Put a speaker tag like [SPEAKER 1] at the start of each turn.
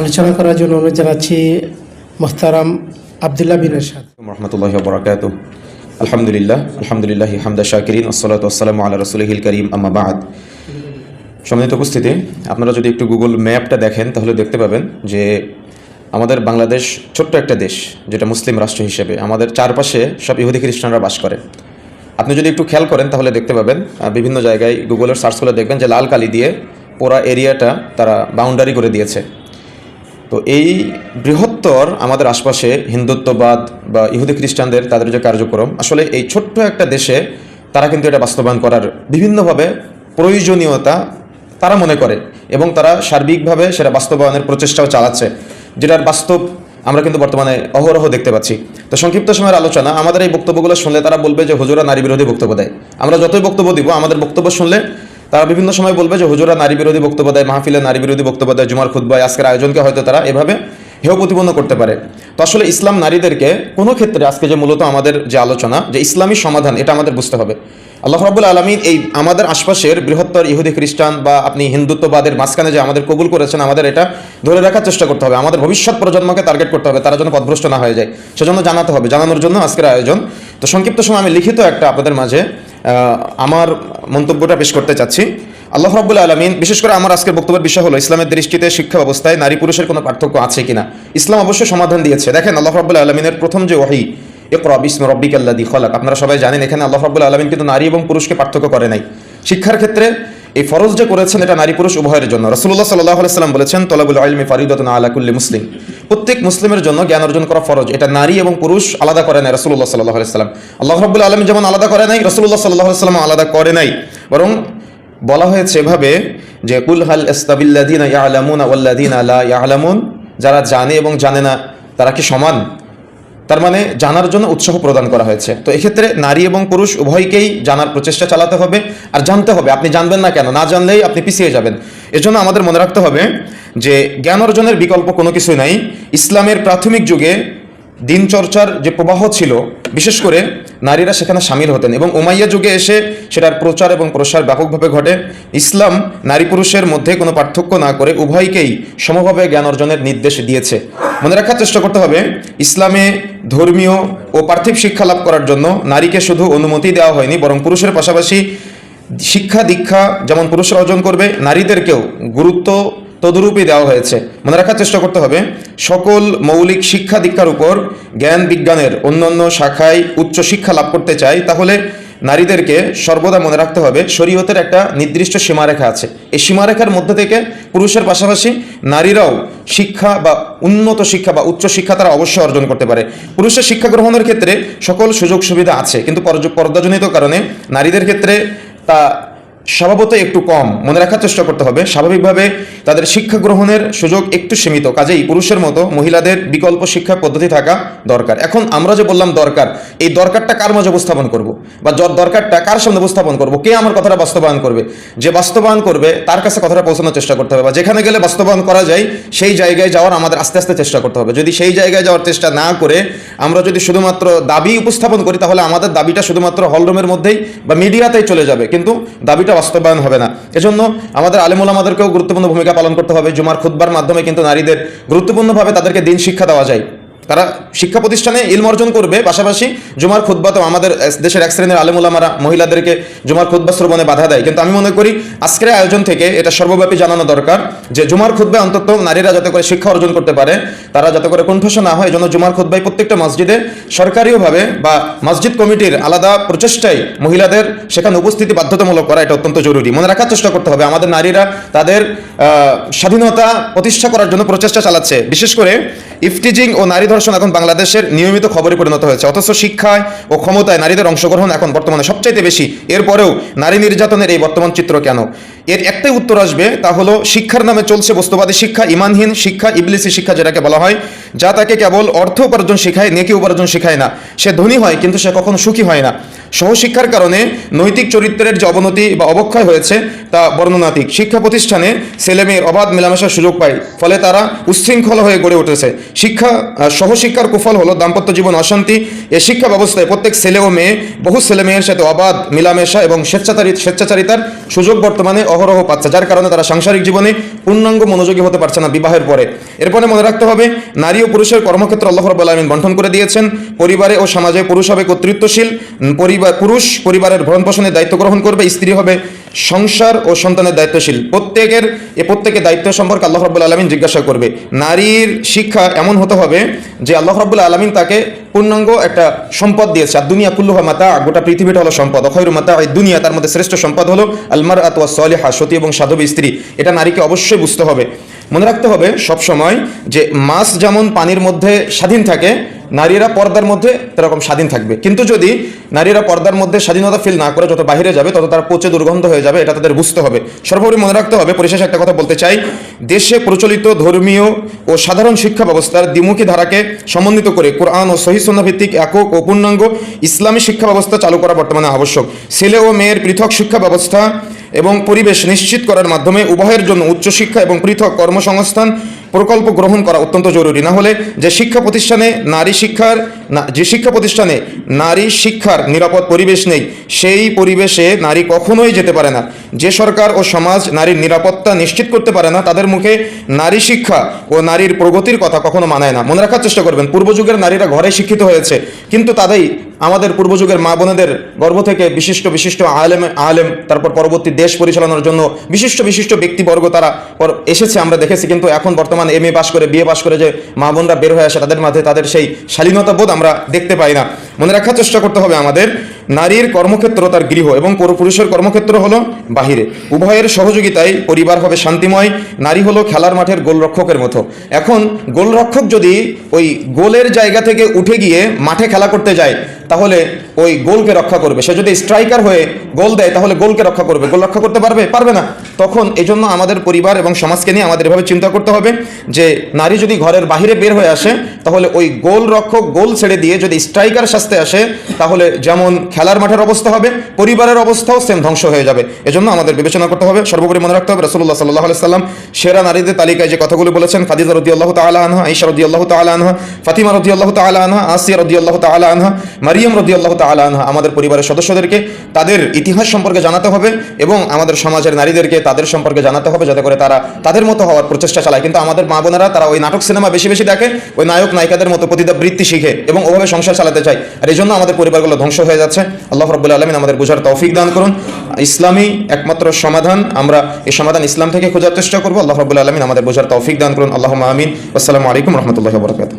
[SPEAKER 1] আলোচনা করার জন্য অনুরোধ জানাচ্ছি মোস্তারাম আবদুল্লাহ বিন এরশাদ
[SPEAKER 2] রহমতুল্লাহ বরাকাত আলহামদুলিল্লাহ আলহামদুলিল্লাহ হামদা শাকিরিন, আসসালাতু আসসালামু আলা রসুলহিল করিম, আম্মা বাদ। সম্মানিত উপস্থিতি, আপনারা যদি একটু গুগল ম্যাপটা দেখেন, তাহলে দেখতে পাবেন যে আমাদের বাংলাদেশ ছোট্ট একটা দেশ, যেটা মুসলিম রাষ্ট্র হিসেবে। আমাদের চারপাশে সব ইহুদি খ্রিস্টানরা বাস করে। আপনি যদি একটু খেয়াল করেন, তাহলে দেখতে পাবেন বিভিন্ন জায়গায় গুগলের সার্চ করে দেখবেন যে লাল কালি দিয়ে পুরা এরিয়াটা তারা বাউন্ডারি করে দিয়েছে। তো এই বৃহত্তর আমাদের আশপাশে হিন্দুত্ববাদ বা ইহুদি খ্রিস্টানদের তাদের যে কার্যক্রম, আসলে এই ছোট্ট একটা দেশে তারা কিন্তু এটা বাস্তবায়ন করার বিভিন্নভাবে প্রয়োজনীয়তা তারা মনে করে এবং তারা সার্বিকভাবে সেটা বাস্তবায়নের প্রচেষ্টাও চালাচ্ছে, যেটার বাস্তব আমরা কিন্তু বর্তমানে অহরহ দেখতে পাচ্ছি। তো সংক্ষিপ্ত সময়ের আলোচনা, আমাদের এই বক্তব্যগুলো শুনলে তারা বলবে যে হুজুরা নারী বিরোধী বক্তব্য দেয়। আমরা যতই বক্তব্য দিব, আমাদের বক্তব্য শুনলে তারা বিভিন্ন সময় বলবে যে, হুজুরা নারী বিরোধী বক্তব্য দেয়, মাহফিলে নারী বিরোধী বক্তব্য দেয়, জুমার খুদ্বায় আজকের আয়োজনকে হয়তো তারা এভাবে হেয় প্রতিপন্ন করতে পারে। তো আসলে ইসলাম নারীদেরকে কোনো ক্ষেত্রে আজকে যে মূলত আমাদের যে আলোচনা, যে ইসলামী সমাধান, এটা আমাদের বুঝতে হবে। আল্লাহ রাবুল আলমিন এই আমাদের আশপাশের বৃহত্তর ইহুদি খ্রিস্টান বা আপনি হিন্দুত্ববাদের মাঝখানে যে আমাদের কবুল করেছেন, আমাদের এটা ধরে রাখার চেষ্টা করতে হবে। আমাদের ভবিষ্যৎ প্রজন্মকে টার্গেট করতে হবে, তারা যেন পথভ্রষ্ট না হয়ে যায়। সেজন্য জানাতে হবে, জানানোর জন্য আজকের আয়োজন। তো সংক্ষিপ্ত সময় আমি লিখিত একটা আপনাদের মাঝে আমার মন্তব্যটা পেশ করতে চাচ্ছি। আল্লাহ রাব্বুল আলমিন, বিশেষ করে আমার আজকের বক্তব্যের বিষয় হলো ইসলামের দৃষ্টিতে শিক্ষা ব্যবস্থায় নারী পুরুষের কোনো পার্থক্য আছে কিনা। ইসলাম অবশ্যই সমাধান দিয়েছে। দেখেন, আল্লাহ রাব্বুল আলমিনের প্রথম যে ওয়াহি, ইকরা বিস্ম রব্বিক আল্লাদি খলাক, আপনারা সবাই জানেন এখানে আল্লাহ রাব্বুল আলমিন কিন্তু নারী এবং পুরুষকে পার্থক্য করে নাই। শিক্ষার ক্ষেত্রে এই ফরজ যে করেছেন, এটা নারী পুরুষ উভয়ের জন্য। রসুল্লাহ সাল্লাহ সাল্লাম বলেছেন, তলাবুল আলমি ফারিদতন আলাকুল্লি মুসলিম। প্রত্যেক মুসলিমের জন্য জ্ঞান অর্জন করা ফরজ। এটা নারী এবং পুরুষ আলাদা করে নাই রসুল্লাহ সাল্লাহ সাল্লাম। আল্লাহ রবুল আলম যেমন আলাদা করে নাই রসুল্লাহ সাল্লাহ সাল্লাম আলাদা করে নাই। বরং বলা হয়েছে এভাবে যে, কুল হাল ইস্তাবিল্লাদিন ইয়ালামুন আল্লাদিন আলা ইয়ালামুন? যারা জানে এবং জানে না, তারা কি সমান? তার মানে জানার জন্য উৎসাহ প্রদান করা হয়েছে। তো এক্ষেত্রে নারী এবং পুরুষ উভয়কেই জানার প্রচেষ্টা চালাতে হবে আর জানতে হবে, আপনি জানবেন না কেন? না জানলেই আপনি পিছিয়ে যাবেন। এজন্য আমাদের মনে রাখতে হবে যে জ্ঞান অর্জনের বিকল্প কোনো কিছু নাই। ইসলামের প্রাথমিক যুগে দিন চর্চার যে প্রবাহ ছিল, বিশেষ করে নারীরা সেখানে সামিল হতেন এবং উমাইয়া যুগে এসে সেটার প্রচার এবং প্রসার ব্যাপকভাবে ঘটে। ইসলাম নারী পুরুষের মধ্যে কোনো পার্থক্য না করে উভয়কেই সমভাবে জ্ঞান অর্জনের নির্দেশ দিয়েছে। মনে রাখার চেষ্টা করতে হবে, ইসলামে ধর্মীয় ও পার্থিব শিক্ষা লাভ করার জন্য নারীকে শুধু অনুমতি দেওয়া হয়নি, বরং পুরুষের পাশাপাশি শিক্ষা দীক্ষা যেমন পুরুষরা অর্জন করবে, নারীদেরকেও গুরুত্ব তদরূপই দেওয়া হয়েছে। মনে রাখার চেষ্টা করতে হবে, সকল মৌলিক শিক্ষা দীক্ষার উপর জ্ঞান বিজ্ঞানের অন্যান্য শাখায় উচ্চ শিক্ষা লাভ করতে চাই তাহলে নারীদেরকে সর্বদা মনে রাখতে হবে, শরীয়তের একটা নির্দিষ্ট সীমারেখা আছে। এই সীমারেখার মধ্যে থেকে পুরুষের পাশাপাশি নারীরাও শিক্ষা বা উন্নত শিক্ষা বা উচ্চ শিক্ষা তারা অবশ্যই অর্জন করতে পারে। পুরুষের শিক্ষা গ্রহণের ক্ষেত্রে সকল সুযোগ সুবিধা আছে, কিন্তু পর্দাজনিত কারণে নারীদের ক্ষেত্রে তা স্বভাবত একটু কম। মনে রাখার চেষ্টা করতে হবে। স্বাভাবিকভাবে তাদের শিক্ষা গ্রহণের সুযোগ একটু সীমিত। কাজেই পুরুষের মতো মহিলাদের বিকল্প শিক্ষা পদ্ধতি থাকা দরকার। এখন আমরা যে বললাম দরকার, এই দরকারটা কার মাঝে উপস্থাপন করব? বা য- দরকারটা কার সামনে উপস্থাপন করব? কে আমার কথাটা বাস্তবায়ন করবে? যে বাস্তবায়ন করবে, তার কাছে কথাটা পৌঁছানোর চেষ্টা করতে হবে। বা যেখানে গেলে বাস্তবায়ন করা যায়, সেই জায়গায় যাওয়ার আমাদের আস্তে আস্তে চেষ্টা করতে হবে। যদি সেই জায়গায় যাওয়ার চেষ্টা না করে, আমরা যদি শুধুমাত্র দাবি উপস্থাপন করি, তাহলে আমাদের দাবিটা শুধুমাত্র হলরুমের মধ্যেই বা মিডিয়াতেই চলে যাবে। কিন্তু দাবিটা বাস্তবায়ন হবে না। এজন্য আমাদের আলিমুল আমাদেরকেও গুরুত্বপূর্ণ ভূমিকা পালন করতে হবে। জুমার খুদ্বার মাধ্যমে কিন্তু নারীদের গুরুত্বপূর্ণভাবে তাদেরকে দিন শিক্ষা দেওয়া যায়। তারা শিক্ষা প্রতিষ্ঠানে ইলম অর্জন করবে। পাশাপাশি জুমার খুদ্বাতেও আমাদের দেশের এক শ্রেণির আলেমুলামারা মহিলাদেরকে জুমার খুদ্া শ্রবণে বাধা দেয়। কিন্তু আমি মনে করি আজকের আয়োজন থেকে এটা সর্বব্যাপী জানানো দরকার যে জুমার খুদ্ায় অন্তত নারীরা যাতে করে শিক্ষা অর্জন করতে পারে, তারা যাতে করে কণ্ঠস্ব না হয় জন্য জুমার খুদ্ায় প্রত্যেকটা মসজিদে সরকারিভাবে বা মসজিদ কমিটির আলাদা প্রচেষ্টায় মহিলাদের সেখানে উপস্থিতি বাধ্যতামূলক করা এটা অত্যন্ত জরুরি। মনে রাখার চেষ্টা করতে হবে। আমাদের নারীরা তাদের স্বাধীনতা প্রতিষ্ঠা করার জন্য প্রচেষ্টা চালাচ্ছে। বিশেষ করে ইফটিজিং ও নারী ধর্ষণ এখন বাংলাদেশের নিয়মিত খবরে পরিণত হয়েছে। অথচ শিক্ষায় ও ক্ষমতায় নারীদের অংশগ্রহণ এখন বর্তমানে সবচাইতে বেশি। এরপরেও নারী নির্যাতনের এই বর্তমান চিত্র কেন? এর একটাই উত্তর আসবে, তা হলো শিক্ষার নামে চলছে বস্তুবাদী শিক্ষা, ইমানহীন শিক্ষা, ইবলিসি শিক্ষা যেটাকে বলা হয়, যা তাকে কেবল অর্থ উপার্জন শেখায়, নেকি উপার্জন শেখায় না। সে ধনী হয়, কিন্তু সে কখনো সুখী হয় না। সহশিক্ষার কারণে নৈতিক চরিত্রের যে অবনতি বা অবক্ষয় হয়েছে, তা বর্ণনাতিক শিক্ষা প্রতিষ্ঠানে ছেলেমেয়ের অবাধ মেলামেশার সুযোগ পায়, ফলে তারা উচ্ছৃঙ্খল হয়ে গড়ে উঠেছে। শিক্ষা সহশিক্ষার কুফল হলো দাম্পত্য জীবন অশান্তি। এ শিক্ষা ব্যবস্থায় প্রত্যেক ছেলে ও মেয়ে, বহু ছেলে মেয়ের সাথে অবাধ মেলামেশা এবং স্বেচ্ছাচারী স্বেচ্ছাচারিতার সুযোগ বর্তমানে অহরহ পাচ্ছে যার কারণে তারা সাংসারিক জীবনে পূর্ণাঙ্গ মনোযোগী হতে পারছে না বিবাহের পরে। এরপরে মনে রাখতে হবে, নারী ও পুরুষের কর্মক্ষেত্র আল্লাহ রব্বুল আলমিন বন্টন করে দিয়েছেন, পরিবারে ও সমাজে পুরুষ হবে কর্তৃত্বশীল, পরিবার, পুরুষ পরিবারের ভরণ পোষণের দায়িত্ব গ্রহণ করবে, স্ত্রী হবে সংসার ও সন্তানের দায়িত্বশীল। প্রত্যেকের, এ প্রত্যেকের দায়িত্ব সম্পর্কে আল্লাহ রব্বুল আলমিন জিজ্ঞাসা করবে। নারীর শিক্ষা এমন হতে হবে যে আল্লাহ রব্বুল আলমিন তাকে পূর্ণাঙ্গ একটা সম্পদ দিয়েছে। আর দুনিয়া কুল্লুহা মাতা, গোটা পৃথিবীটা হলো সম্পদ। অখৈর মাতা, এই দুনিয়া তার মধ্যে শ্রেষ্ঠ সম্পদ হলো আলমার আতোয়া সলিহা, সতী এবং সাধবী স্ত্রী। এটা নারীকে অবশ্যই বুঝতে হবে। মনে রাখতে হবে সব সময় যে মাছ যেমন পানির মধ্যে স্বাধীন থাকে, নারীরা পর্দার মধ্যে এরকম স্বাধীন থাকবে। কিন্তু যদি নারীরা পর্দার মধ্যে স্বাধীনতা ফিল না করে, যত বাইরে যাবে, তত তারা পচে দুর্গন্ধ হয়ে যাবে, এটা তাদের বুঝতে হবে। সর্বোপরি মনে রাখতে হবে, পরিশেষে একটা কথা বলতে চাই, দেশে প্রচলিত ধর্মীয় ও সাধারণ শিক্ষা ব্যবস্থার দ্বিমুখী ধারাকে সমন্বিত করে কোরআন ও সহিসন্না ভিত্তিক একক ও পূর্ণাঙ্গ ইসলামী শিক্ষা ব্যবস্থা চালু করা বর্তমানে আবশ্যক। ছেলে ও মেয়ের পৃথক শিক্ষা ব্যবস্থা এবং পরিবেশ নিশ্চিত করার মাধ্যমে উভয়ের জন্য উচ্চশিক্ষা এবং পৃথক কর্মসংস্থান প্রকল্প গ্রহণ করা অত্যন্ত জরুরি। না হলে যে শিক্ষা প্রতিষ্ঠানে নারী শিক্ষার যে শিক্ষা প্রতিষ্ঠানে নারী শিক্ষার নিরাপদ পরিবেশ নেই, সেই পরিবেশে নারী কখনোই যেতে পারে না। যে সরকার ও সমাজ নারীর নিরাপত্তা নিশ্চিত করতে পারে না, তাদের মুখে নারী শিক্ষা ও নারীর প্রগতির কথা কখনো মানায় না। মনে রাখার চেষ্টা করবেন পূর্বযুগের নারীরা ঘরে শিক্ষিত হয়েছে, কিন্তু তাদেরই, আমাদের পূর্বযুগের মা বোনেদের গর্ভ থেকে বিশিষ্ট বিশিষ্ট আলেম আলেম, তারপর পরবর্তী দেশ পরিচালনার জন্য বিশিষ্ট বিশিষ্ট ব্যক্তিবর্গ তারা এসেছে, আমরা দেখেছি, কিন্তু এখন বর্তমান এম এ পাশ করে বিয়ে পাশ করে যে মা বোনরা বের হয়ে আসে, তাদের মাঝে তাদের সেই শালীনতা বোধ আমরা দেখতে পাই না। মনে রাখার চেষ্টা করতে হবে আমাদের নারীর কর্মক্ষেত্র তার গৃহ এবং পুরু- পুরুষের কর্মক্ষেত্র হলো বাহিরে। উভয়ের সহযোগিতায় পরিবার হবে শান্তিময়, নারী হলো খেলার মাঠের গোলরক্ষকের মতো। এখন গোলরক্ষক যদি ওই গোলের জায়গা থেকে উঠে গিয়ে মাঠে খেলা করতে যায়, তাহলে ওই গোলকে রক্ষা করবে। সে যদি স্ট্রাইকার হয়ে গোল দেয়, তাহলে গোলকে রক্ষা করবে। গোল রক্ষা করতে পারবে? পারবে না। তখন এই জন্য আমাদের পরিবার এবং সমাজকে নিয়ে আমাদের এভাবে চিন্তা করতে হবে যে, নারী যদি ঘরের বাইরে বের হয়ে আসে, তাহলে ওই গোল রক্ষক গোল ছেড়ে দিয়ে যদি স্ট্রাইকার শাস্তে আসে, তাহলে যেমন খেলার মাঠের অবস্থা হবে, পরিবারের অবস্থাও সেম ধ্বংস হয়ে যাবে। এজন্য আমাদের বিবেচনা করতে হবে, সর্বোপরি মনে রাখতে হবে রসুল্লাহ সাল্লাহ সাল্লাম সেরা নারীদের তালিকায় যে কথাগুলো বলেছেন, খাদিজা রদি আল্লাহ তালা আনহা আইসা রদি আল্লাহ তালা আনহা, ফাতিমা রদি আল্লাহ তালা আনহা, আসিয়া রদি আল্লাহ তালা আনহা, মারিয়াম রদি আল্লাহ তালা আনহা, আমাদের পরিবারের সদস্যদেরকে তাদের ইতিহাস সম্পর্কে জানাতে হবে এবং আমাদের সমাজের নারীদেরকে তাদের সম্পর্কে জানাতে হবে যাতে করে তারা তাদের মতো হওয়ার প্রচেষ্টা চালায়। কিন্তু আমাদের মা বোনেরা, তারা ওই নাটক সিনেমা বেশি বেশি দেখে, ওই নায়ক নায়িকাদের মতো প্রতিটা বৃত্তি শিখে এবং ওভাবে সংসার চালাতে চায়। আর এই জন্য আমাদের পরিবারগুলো ধ্বংস হয়ে যাচ্ছে। আল্লাহ রব্বুল আলমিন আমাদের বোঝার তৌফিক দান করুন। ইসলামই একমাত্র সমাধান, আমরা এই সমাধান ইসলাম থেকে খোঁজার চেষ্টা করব। আল্লাহ রবুল্লা আলমিন আমাদের বোঝার তৌফিক দান করুন। আল্লাহ আমিন। আসসালামু আলাইকুম রহমতুল্লাহ বরকাত